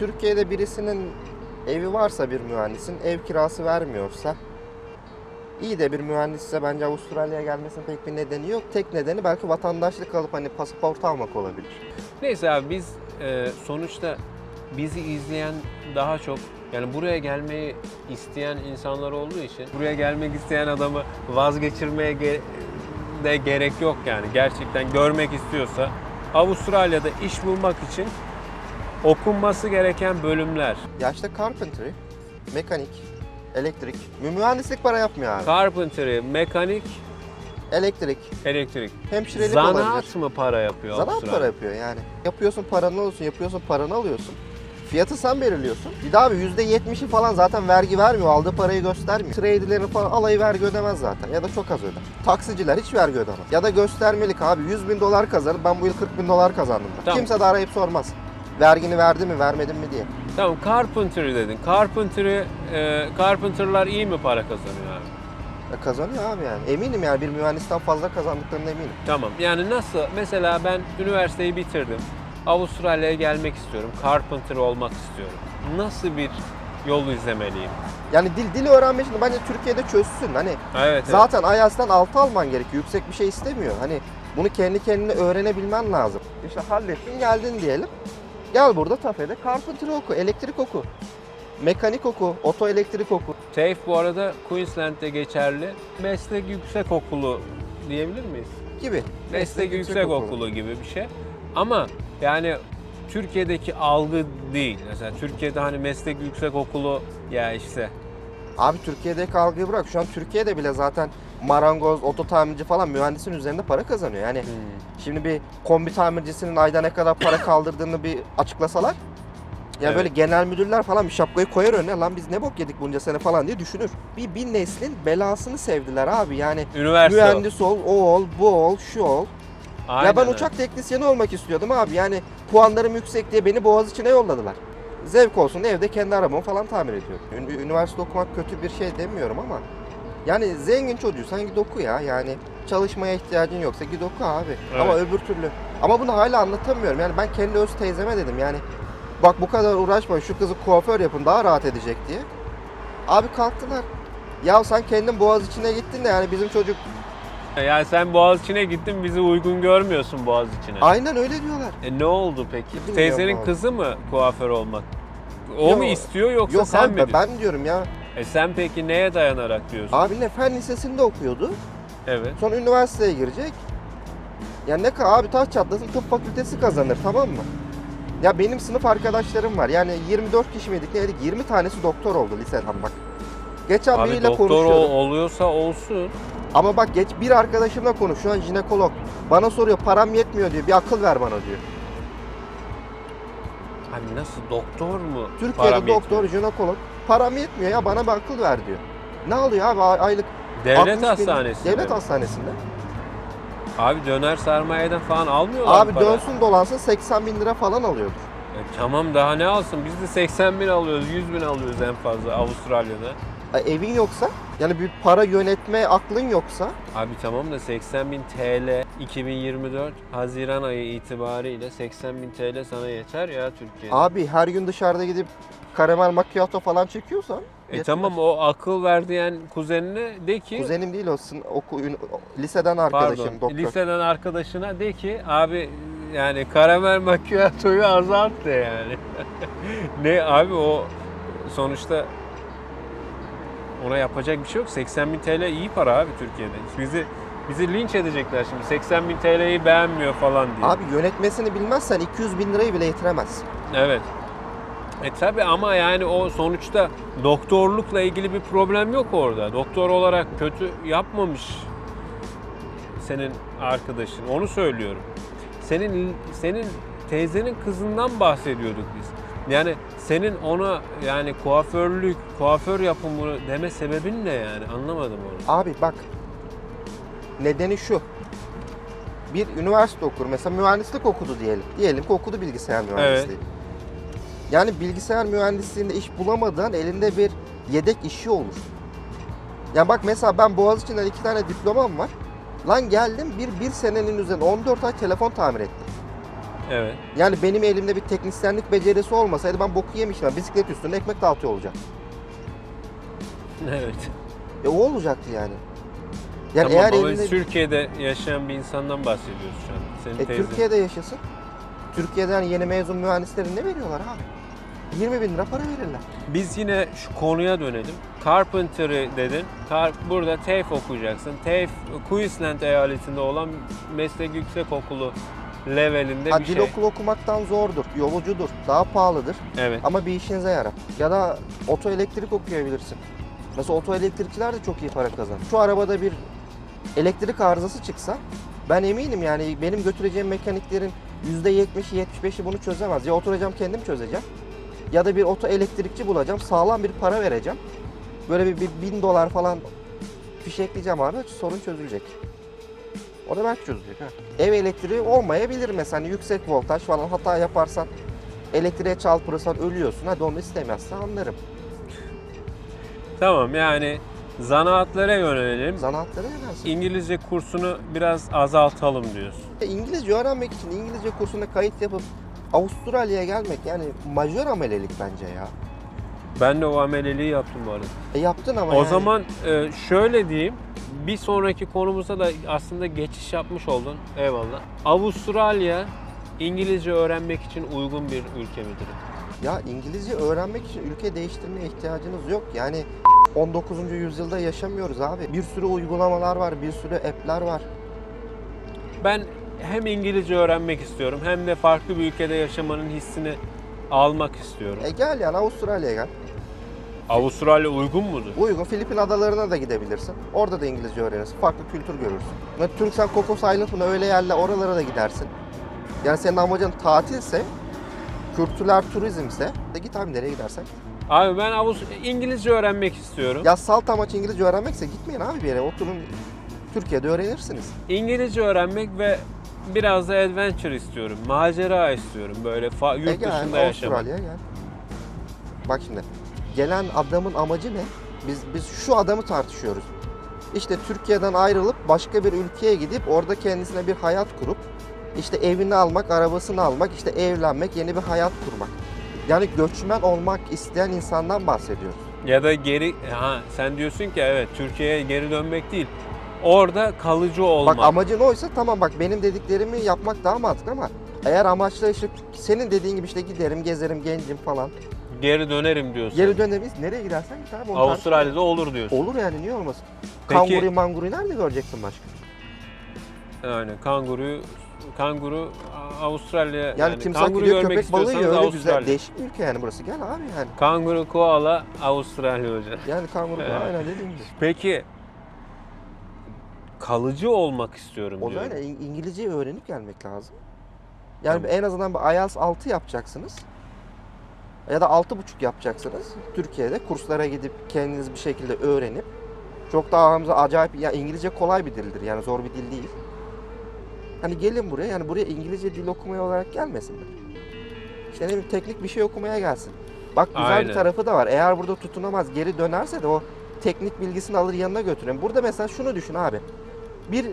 Türkiye'de birisinin evi varsa bir mühendisin, ev kirası vermiyorsa iyi de bir mühendisse bence Avustralya'ya gelmesinin pek bir nedeni yok. Tek nedeni belki vatandaşlık alıp hani pasaport almak olabilir. Neyse abi biz e, sonuçta bizi izleyen daha çok yani buraya gelmeyi isteyen insanlar olduğu için buraya gelmek isteyen adamı vazgeçirmeye ge- de gerek yok yani. Gerçekten görmek istiyorsa Avustralya'da iş bulmak için okunması gereken bölümler. Ya işte carpentry, mekanik, elektrik, mü- mühendislik para yapmıyor abi. Carpentry, mekanik, Elektrik, elektrik. hemşirelik olabilir. Zanaat mı para yapıyor Zanaat Avustralya? para yapıyor yani. Yapıyorsun paranı alıyorsun, yapıyorsun paranı alıyorsun. Fiyatı sen belirliyorsun. Bir daha abi %70'i falan zaten vergi vermiyor, aldığı parayı göstermiyor. Trade'lerin falan alayı vergi ödemez zaten ya da çok az öder. Taksiciler hiç vergi ödemez. Ya da göstermelik abi 100 bin dolar kazanıp ben bu yıl 40 bin dolar kazandım. Tamam. Kimse de arayıp sormaz. Vergini verdi mi vermedin mi diye. Tamam carpentry dedin. Carpentry, e, carpenterlar iyi mi para kazanıyor abi? Ya kazanıyor abi yani. Eminim yani bir mühendisten fazla kazandıklarına eminim. Tamam. Yani nasıl? Mesela ben üniversiteyi bitirdim. Avustralya'ya gelmek istiyorum. Carpenter olmak istiyorum. Nasıl bir yol izlemeliyim? Yani dil dili öğrenme için bence Türkiye'de çözsün. Hani Evet. evet. Zaten IELTS'ten 6 alman gerekiyor. Yüksek bir şey istemiyor. Hani bunu kendi kendine öğrenebilmen lazım. İşte hallettin geldin diyelim. Gel burada Tafe'de carpenter oku, elektrik oku. Mekanik oku, oto elektrik oku. TAFE bu arada Queensland'de geçerli. Meslek yüksek okulu diyebilir miyiz? gibi. Meslek yüksek okulu gibi bir şey. Ama yani Türkiye'deki algı değil. Mesela Türkiye'de hani meslek yüksek okulu ya işte Abi Türkiye'deki algıyı bırak. Şu an Türkiye'de bile zaten marangoz, oto tamirci falan mühendisin üzerinde para kazanıyor. Yani şimdi bir kombi tamircisinin ayda ne kadar para kaldırdığını bir açıklasalar ya Evet. böyle genel müdürler falan bir şapkayı koyar önüne lan biz ne bok yedik bunca sene falan diye düşünür. Bir, bir neslin belasını sevdiler abi yani üniversite. mühendis ol, o ol, bu ol, şu ol. Aynen ya ben öyle. uçak teknisyeni olmak istiyordum abi yani puanlarım yüksek diye beni Boğaziçi'ne yolladılar. Zevk olsun evde kendi arabamı falan tamir ediyorum. Ün- Üniversite okumak kötü bir şey demiyorum ama yani zengin çocuğuysan git oku ya yani çalışmaya ihtiyacın yoksa git oku abi. Evet. Ama öbür türlü ama bunu hala anlatamıyorum yani ben kendi öz teyzeme dedim yani bak bu kadar uğraşma şu kızı kuaför yapın daha rahat edecek diye. Abi kalktılar. Ya sen kendin Boğaziçi'ne gittin de yani bizim çocuk Yani sen Boğaziçi'ne gittin bizi uygun görmüyorsun Boğaziçi'ne. aynen öyle diyorlar. E ne oldu peki? Bilmiyorum Teyzenin abi. kızı mı kuaför olmak? O Yok. mu istiyor yoksa Yok sen abi mi? diyorsun? ben diyorum ya E sen peki neye dayanarak diyorsun? Abi ne fen lisesinde okuyordu. Evet. Sonra üniversiteye girecek. Ya ne kadar abi taş çatlasın tıp fakültesi kazanır tamam mı? Ya benim sınıf arkadaşlarım var. Yani 24 kişi miydik neydik? 20 tanesi doktor oldu liseden bak. Geçen Abi biriyle doktor konuşuyorum. ol- oluyorsa olsun. Ama bak geç bir arkadaşımla konuş. Şu an jinekolog. Bana soruyor param yetmiyor diyor. Bir akıl ver bana diyor. Abi nasıl doktor mu? Türkiye'de param doktor, yetmiyor? jinekolog. Param yetmiyor ya bana bir akıl ver diyor. Ne alıyor abi ay- aylık? Devlet 60 bin- hastanesi. Devlet hastanesinde. Abi döner sermayeden falan almıyorlar Abi para? dönsün dolansın 80 bin lira falan alıyordur. E tamam daha ne alsın? Biz de 80 bin alıyoruz, 100 bin alıyoruz en fazla Avustralya'da. Ya evin yoksa yani bir para yönetme aklın yoksa Abi tamam da 80 bin TL 2024 Haziran ayı itibariyle 80 bin TL sana yeter ya Türkiye'de. abi her gün dışarıda gidip karamel macchiato falan çekiyorsan e yetmez. tamam o akıl ver diyen kuzenine de ki Kuzenim değil o sın- oku, liseden arkadaşım pardon doktor. liseden arkadaşına de ki abi yani karamel macchiato'yu azalt de yani. ne abi o sonuçta ona yapacak bir şey yok. 80 bin TL iyi para abi Türkiye'de. Bizi bizi linç edecekler şimdi. 80 bin TL'yi beğenmiyor falan diye. Abi yönetmesini bilmezsen 200 bin lirayı bile yetiremezsin. Evet. E tabi ama yani o sonuçta doktorlukla ilgili bir problem yok orada. Doktor olarak kötü yapmamış senin arkadaşın. Onu söylüyorum. Senin senin teyzenin kızından bahsediyorduk biz. Yani senin ona yani kuaförlük, kuaför yapımını deme sebebin ne yani? Anlamadım onu. Abi bak nedeni şu. Bir üniversite okur mesela mühendislik okudu diyelim. Diyelim ki okudu bilgisayar mühendisliği. Yani bilgisayar mühendisliğinde iş bulamadığın elinde bir yedek işi olmuş. Ya bak mesela ben Boğaziçi'nden iki tane diplomam var. Lan geldim bir, bir senenin üzerine 14 ay telefon tamir ettim. Evet. Yani benim elimde bir teknisyenlik becerisi olmasaydı ben boku yemiştim. Bisiklet üstünde ekmek dağıtıyor olacak. Evet. E o olacaktı yani. Yani tamam eğer ama elinde... Türkiye'de yaşayan bir insandan bahsediyoruz şu an. Senin E, teyzen. Türkiye'de yaşasın. Türkiye'de yani yeni mezun mühendislerin ne veriyorlar abi? 20 bin lira para verirler. Biz yine şu konuya dönelim. Carpentry dedin. Kar- burada TAFE okuyacaksın. TAFE Queensland eyaletinde olan meslek yüksekokulu levelinde Ha, bir dil şey. okulu okumaktan zordur, yorucudur, daha pahalıdır Evet. ama bir işinize yarar. Ya da oto elektrik okuyabilirsin. Mesela oto elektrikçiler de çok iyi para kazanır. Şu arabada bir elektrik arızası çıksa ben eminim yani benim götüreceğim mekaniklerin %70'i 75'i bunu çözemez. Ya oturacağım kendim çözeceğim ya da bir oto elektrikçi bulacağım sağlam bir para vereceğim. Böyle bir, bir bin dolar falan fişekleyeceğim abi sorun çözülecek. O da belki çözülecek ha. Ev elektriği olmayabilir mesela hani yüksek voltaj falan hata yaparsan elektriğe çarpırırsan ölüyorsun. Hadi onu istemezsen anlarım. Tamam yani zanaatlara yönelelim. Zanaatlara yönelsin. İngilizce kursunu biraz azaltalım diyorsun. E, İngilizce öğrenmek için İngilizce kursuna kayıt yapıp Avustralya'ya gelmek yani majör amelelik bence ya. Ben de o ameleliği yaptım bu arada. E yaptın ama O yani. zaman e, şöyle diyeyim. Bir sonraki konumuza da aslında geçiş yapmış oldun. Eyvallah. Avustralya İngilizce öğrenmek için uygun bir ülke midir? Ya İngilizce öğrenmek için ülke değiştirmeye ihtiyacınız yok. Yani 19. yüzyılda yaşamıyoruz abi. Bir sürü uygulamalar var, bir sürü app'ler var. Ben hem İngilizce öğrenmek istiyorum hem de farklı bir ülkede yaşamanın hissini almak istiyorum. E gel yani Avustralya'ya gel. Avustralya uygun mudur? Uygun Filipin adalarına da gidebilirsin. Orada da İngilizce öğrenirsin. Farklı kültür görürsün. Ve Türksel Kokos Island'ına öyle yerler oralara da gidersin. Yani senin amacın tatilse, kültürler turizmse de git abi nereye gidersen. Abi ben Avust İngilizce öğrenmek istiyorum. Ya salt amaç İngilizce öğrenmekse gitmeyin abi bir yere. Oturun Türkiye'de öğrenirsiniz. İngilizce öğrenmek ve biraz da adventure istiyorum. Macera istiyorum. Böyle fa- E yurt gel dışında yaşamak. Avustralya'ya gel. Bak şimdi gelen adamın amacı ne? Biz biz şu adamı tartışıyoruz. İşte Türkiye'den ayrılıp başka bir ülkeye gidip orada kendisine bir hayat kurup işte evini almak, arabasını almak, işte evlenmek, yeni bir hayat kurmak. Yani göçmen olmak isteyen insandan bahsediyoruz. Ya da geri ha sen diyorsun ki evet Türkiye'ye geri dönmek değil. Orada kalıcı olmak. Bak amacın oysa tamam bak benim dediklerimi yapmak daha mantıklı ama eğer amaçla işte senin dediğin gibi işte giderim, gezerim, gencim falan. Geri dönerim diyorsun. Geri dönemeyiz. Nereye gidersen git abi. onu Avustralya'da olur diyorsun. Olur yani niye olmasın? Peki- Kanguru manguru nerede göreceksin başka? Yani kanguru kanguru Avustralya Yani, yani, timsah kanguru gidiyor görmek köpek balığı yiyor öyle güzel. Avustralya. Değişik bir ülke yani burası. Gel abi yani. Kanguru, koala, Avustralya hocam. Yani kanguru Evet. aynen dediğim gibi. Peki kalıcı olmak istiyorum O diyorum. zaman İng- İngilizceyi öğrenip gelmek lazım. Yani Tamam. en azından bir IELTS 6 yapacaksınız. Ya da 6,5 yapacaksınız. Türkiye'de kurslara gidip kendiniz bir şekilde öğrenip çok daha hamza acayip ya İngilizce kolay bir dildir yani zor bir dil değil. Hani gelin buraya yani buraya İngilizce dil okumaya olarak gelmesinler. İşte ne bileyim teknik bir şey okumaya gelsin. Bak güzel Aynen. bir tarafı da var. Eğer burada tutunamaz geri dönerse de o teknik bilgisini alır yanına götürün. Burada mesela şunu düşün abi. Bir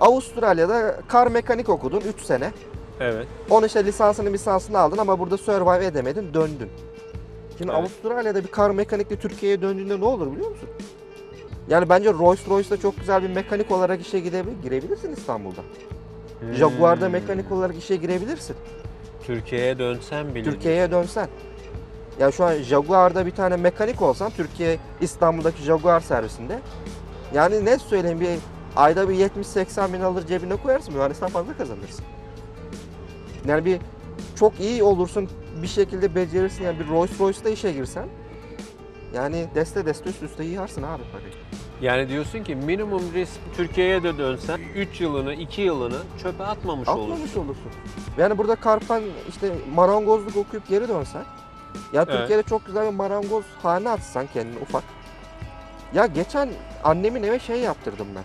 Avustralya'da kar mekanik okudun 3 sene. Evet. Onu işte lisansını lisansını aldın ama burada survive edemedin döndün. Şimdi Evet. Avustralya'da bir kar mekanikle Türkiye'ye döndüğünde ne olur biliyor musun? Yani bence Rolls Royce'da çok güzel bir mekanik olarak işe gidebilir, girebilirsin İstanbul'da. Jaguar'da Hmm. mekanik olarak işe girebilirsin. Türkiye'ye dönsem bile. Türkiye'ye dönsen. Ya şu an Jaguar'da bir tane mekanik olsan Türkiye İstanbul'daki Jaguar servisinde yani ne söyleyeyim bir ayda bir 70-80 bin alır cebine koyarsın mühendisten fazla kazanırsın. Yani bir çok iyi olursun bir şekilde becerirsin yani bir Rolls Royce'da işe girsen yani deste deste üst üste yiyorsun abi parayı. Yani diyorsun ki minimum risk Türkiye'ye de dönsen 3 yılını 2 yılını çöpe atmamış, olursun. Atmamış olursun. Yani burada karpan işte marangozluk okuyup geri dönsen. Ya Evet. Türkiye'de çok güzel bir marangoz hane açsan kendine ufak. Ya geçen annemin eve şey yaptırdım ben.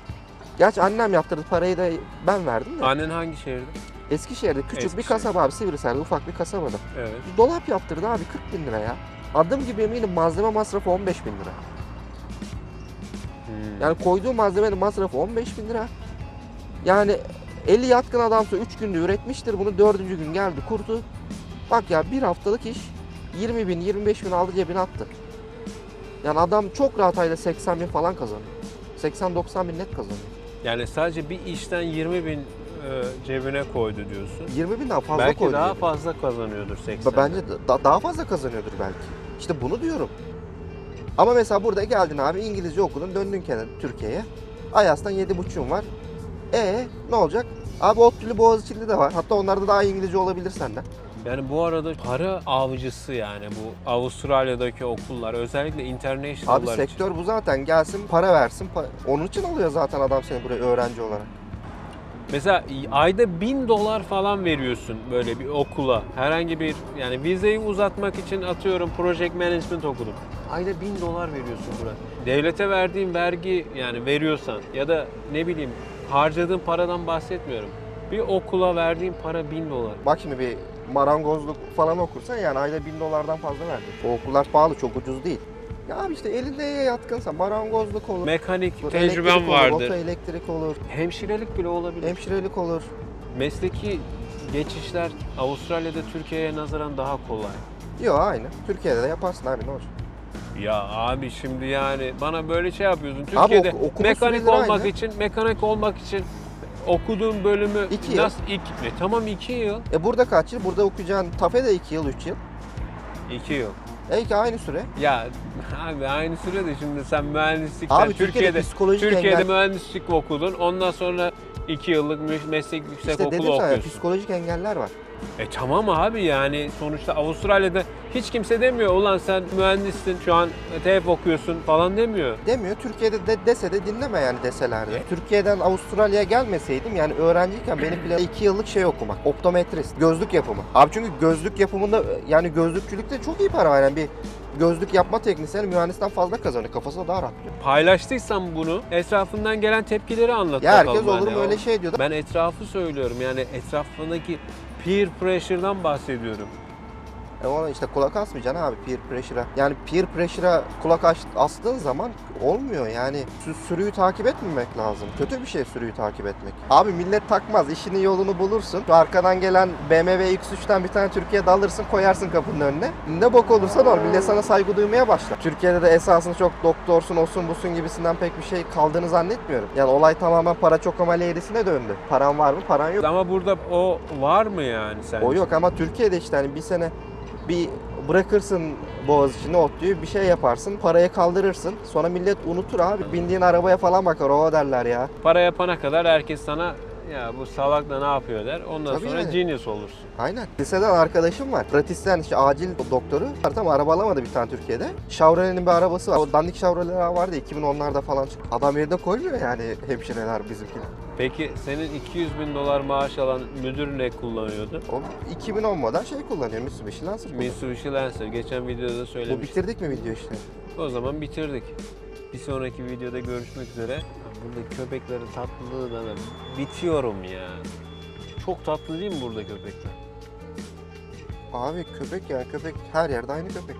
Gerçi annem yaptırdı parayı da ben verdim de. Annen hangi şehirde? Eskişehir'de küçük bir Eskişehir. kasaba abi Sivrisar'da ufak bir kasabada. Evet. Bir dolap yaptırdı abi 40 bin lira ya. Adım gibi eminim malzeme masrafı 15 bin lira. Hmm. Yani koyduğu malzemenin masrafı 15 bin lira. Yani 50 yatkın adamsa 3 günde üretmiştir bunu 4. gün geldi kurdu. Bak ya bir haftalık iş 20 bin 25 bin aldı cebine attı. Yani adam çok rahat ayda 80 bin falan kazanıyor. 80-90 bin net kazanıyor. Yani sadece bir işten 20 bin e, cebine koydu diyorsun. 20 binden fazla Belki koydu daha cebine. fazla kazanıyordur 80. Bence da- daha fazla kazanıyordur belki. İşte bunu diyorum. Ama mesela burada geldin abi İngilizce okudun döndün kenara Türkiye'ye. Ayas'tan 7.5'un var. E ne olacak? Abi ODTÜ'lü Boğaziçi'li de var. Hatta onlarda daha İngilizce olabilir senden. Yani bu arada para avcısı yani bu Avustralya'daki okullar özellikle Abi international'lar için. sektör bu zaten gelsin para versin. Pa- Onun için alıyor zaten adam seni buraya öğrenci olarak. Mesela ayda 1000 dolar falan veriyorsun böyle bir okula. Herhangi bir yani vizeyi uzatmak için atıyorum project management okudum. Ayda 1000 dolar veriyorsun buraya. Devlete verdiğin vergi yani veriyorsan ya da ne bileyim harcadığın paradan bahsetmiyorum. Bir okula verdiğin para 1000 dolar. Bak şimdi bir marangozluk falan okursan yani ayda 1000 dolardan fazla verdin. O okullar pahalı çok ucuz değil. Ya abi işte elinde yatkınsa marangozluk olur. Mekanik tecrübem elektrik olur, vardı. Oto elektrik olur. Hemşirelik bile olabilir. Hemşirelik olur. Mesleki geçişler Avustralya'da Türkiye'ye nazaran daha kolay. Yok aynı. Türkiye'de de yaparsın abi ne olacak? Ya abi şimdi yani bana böyle şey yapıyorsun. Türkiye'de ok- okuma mekanik olmak aynı. için, mekanik olmak için okuduğum bölümü İki yıl. nasıl iki, e, tamam iki yıl. E burada kaç yıl? Burada okuyacağın TAFE de 2 yıl, 3 yıl. İki yıl. E ki aynı süre. Ya abi aynı sürede şimdi sen mühendislikten Abi Türkiye'de Türkiye'de psikolojik Türkiye'de engel... mühendislik okudun. Ondan sonra iki yıllık mü- meslek yüksek İşte okulu dedim sana okuyorsun. psikolojik engeller var. E tamam abi yani sonuçta Avustralya'da hiç kimse demiyor ulan sen mühendissin şu an TEF okuyorsun falan demiyor. Demiyor. Türkiye'de de dese de dinleme yani deselerdi. Türkiye'den Avustralya'ya gelmeseydim yani öğrenciyken benim bile 2 yıllık şey okumak. Optometrist, gözlük yapımı. Abi çünkü gözlük yapımında yani gözlükçülükte çok iyi para var. Yani bir gözlük yapma teknisyeni mühendisten fazla kazanıyor. Kafası da daha rahat. diyor. Paylaştıysan bunu etrafından gelen tepkileri anlat Ya herkes bakalım olur hani mu o- öyle şey diyor. Ben etrafı söylüyorum yani etrafındaki peer pressure'dan bahsediyorum. E ona işte kulak asmayacaksın abi peer pressure'a. Yani peer pressure'a kulak aç, astığın zaman olmuyor yani. Sü- Sürüyü takip etmemek lazım. Kötü bir şey sürüyü takip etmek. Abi millet takmaz. işinin yolunu bulursun. Şu arkadan gelen BMW X3'ten bir tane Türkiye'de alırsın koyarsın kapının önüne. Ne bok olursa olur. Millet sana saygı duymaya başlar. Türkiye'de de esasında çok doktorsun, olsun busun gibisinden pek bir şey kaldığını zannetmiyorum. Yani olay tamamen para çok ameliyat eğrisine döndü. Paran var mı? Paran yok. Ama burada o var mı yani sence? O yok ama Türkiye'de işte hani bir sene bir bırakırsın boğaz içine otluyu bir şey yaparsın parayı kaldırırsın sonra millet unutur abi bindiğin arabaya falan bakar o derler ya. Para yapana kadar herkes sana ya bu salak da ne yapıyor der. Ondan Tabii sonra yani. genius olursun. Aynen. Liseden arkadaşım var. Pratisyen işte acil doktoru. Tam araba alamadı bir tane Türkiye'de. Chevrolet'in bir arabası var. O dandik Chevrolet'ler vardı 2010'larda falan çıktı. Adam yerine koymuyor yani hemşireler bizimkiler. Peki senin 200 bin dolar maaş alan müdür ne kullanıyordu? O 2010 model şey kullanıyor Mitsubishi Lancer kullanıyor. Mitsubishi Lancer. Geçen videoda Bu söylemiştim. bitirdik mi video işte? O zaman bitirdik. Bir sonraki videoda görüşmek üzere. Ya Burada köpeklerin tatlılığı da ben bitiyorum ya. Çok tatlı değil mi burada köpekler? Abi köpek yani köpek her yerde aynı köpek.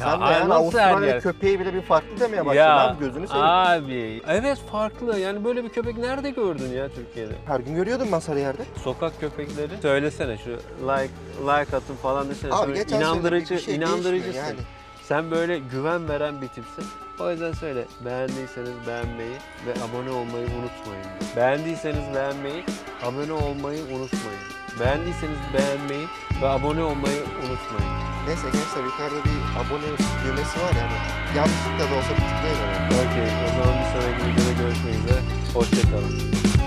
Ya Sen de ay, yani nasıl her Avustralya yer? köpeği bile bir farklı demeye başladın abi gözünü seveyim. abi. Evet farklı. Yani böyle bir köpek nerede gördün ya Türkiye'de? Her gün görüyordum ben Sarıyer'de. Sokak köpekleri. Söylesene şu like like atın falan desene. Abi geçen sene inandırıcı bir şey inandırıcısın. değişmiyor yani. Sen böyle güven veren bir tipsin. O yüzden söyle. Beğendiyseniz beğenmeyi ve abone olmayı unutmayın. Beğendiyseniz beğenmeyi, abone olmayı unutmayın. Beğendiyseniz beğenmeyi ve abone olmayı unutmayın. Neyse gençler yukarıda bir abone düğmesi var yani. Yanlışlıkla da olsa bir tıklayın oraya. Okey, o zaman bir sonraki videoda görüşmek üzere. Hoşçakalın.